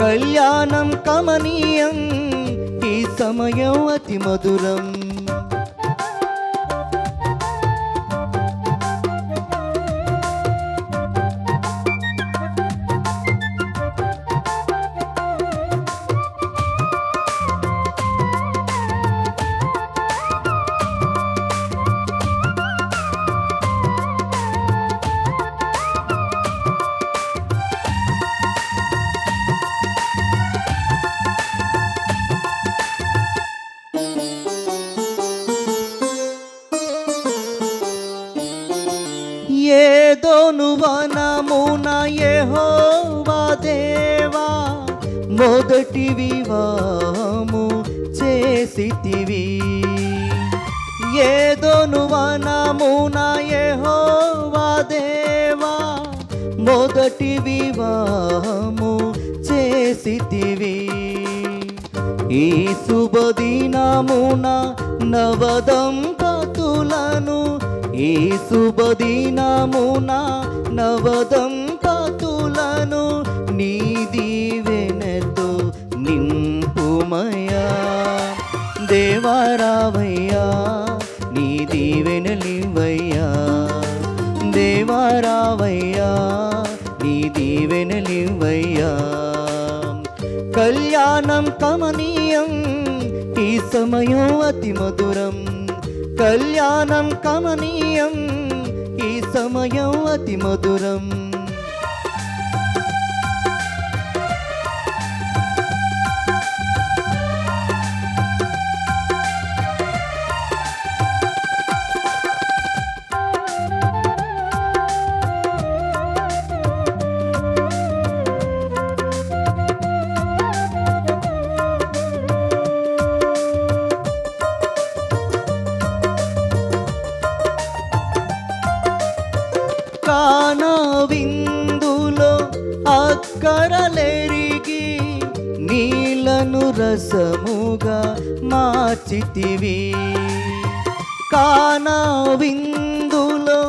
కళ్యాణం కమనీయం ఈ సమయం అతి మధురం. ఏదోను వనమున యెహోవా దేవా మొదటి వివాహము చేసితివి. ఏదోను వనమున యెహోవా దేవా మొదటి వివాహము చేసితివి. ఈ శుభదినమున నవదంపతులను ఈ శుభదినమున నవదంపతులను నీ దీవెనతో నింపుమయా దేవారావయ్యా నీ దీవెనలివయ్యా దేవారావయ్యా నీ దీవెనలివయ్యా కళ్యాణం కమనీయం ఈ సమయం అతి మధురం. కళ్యాణం కమనీయం ఈ సమయం అతి మధురం. కానా విందులో అక్కరలెరిగి నీలను రసముగా మార్చితివి. కానా విందులో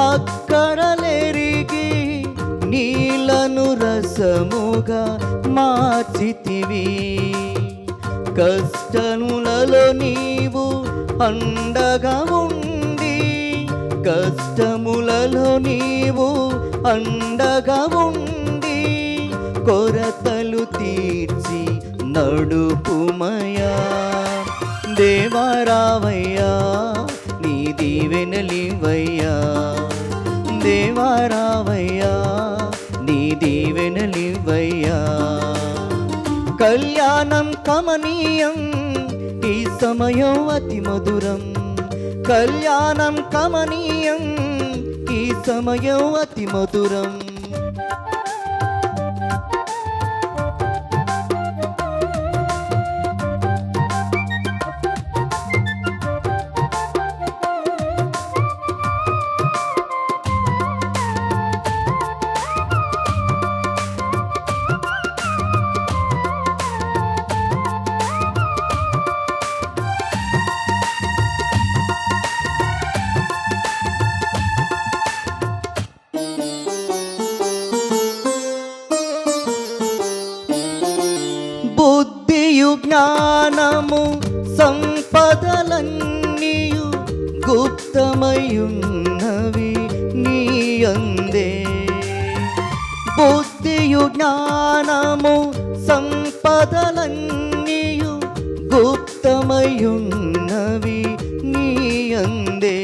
అక్కరలెరిగి నీలను రసముగా మార్చితివి. కష్టములలో నీవు అండగా ఉండి కష్టములలో నీవు అండగా ఉండి కొరతలు తీర్చి నడుపుమయా దేవారావయ్యా నీ దీవెనలివయ్యా దేవారావయ్యా నీ దీవెనలివయ్యా కళ్యాణం కమనీయం ఈ సమయం అతి మధురం. కళ్యాణం కమనీయం ఈ సమయం అతి మధురం. బుద్ధియు జ్ఞానము సంపదలన్నీయు గుప్తమయున్నవి నీయందే. బుద్ధియు జ్ఞానము సంపదలన్నీయు గుప్తమయున్నవి నీయందే.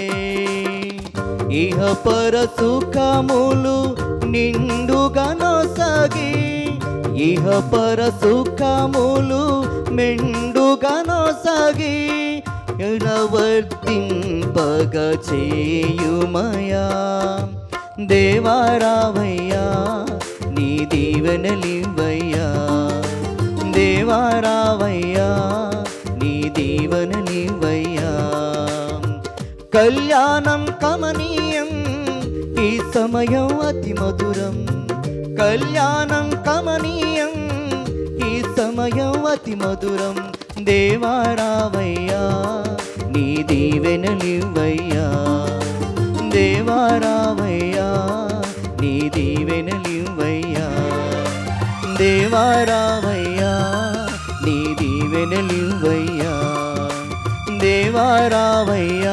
ఇహ పర సుఖములు నిండుగా నొసగి ఇహ పర సుఖములు మెండుగా నొసగి ఎడవర్తింపగ చేయుమయా. దేవారావయ్యా నీ దీవెనలివయ్యా దేవారావయ్యా నీ దీవెనలివయ్యా కళ్యాణం కమనీయం ఈ సమయం అతి మధురం. కళ్యాణం కమనీయం ఈ సమయం అతి మధురం. దేవారావయ్యా నీ దీవెన దీవెనలివయ్యా దేవారావయ్యా నీ దీవెన దీవెనలివయ్యా దేవారావయ్యా నీ దీవెన దీవెనలివయ్యా దేవారావయ్యా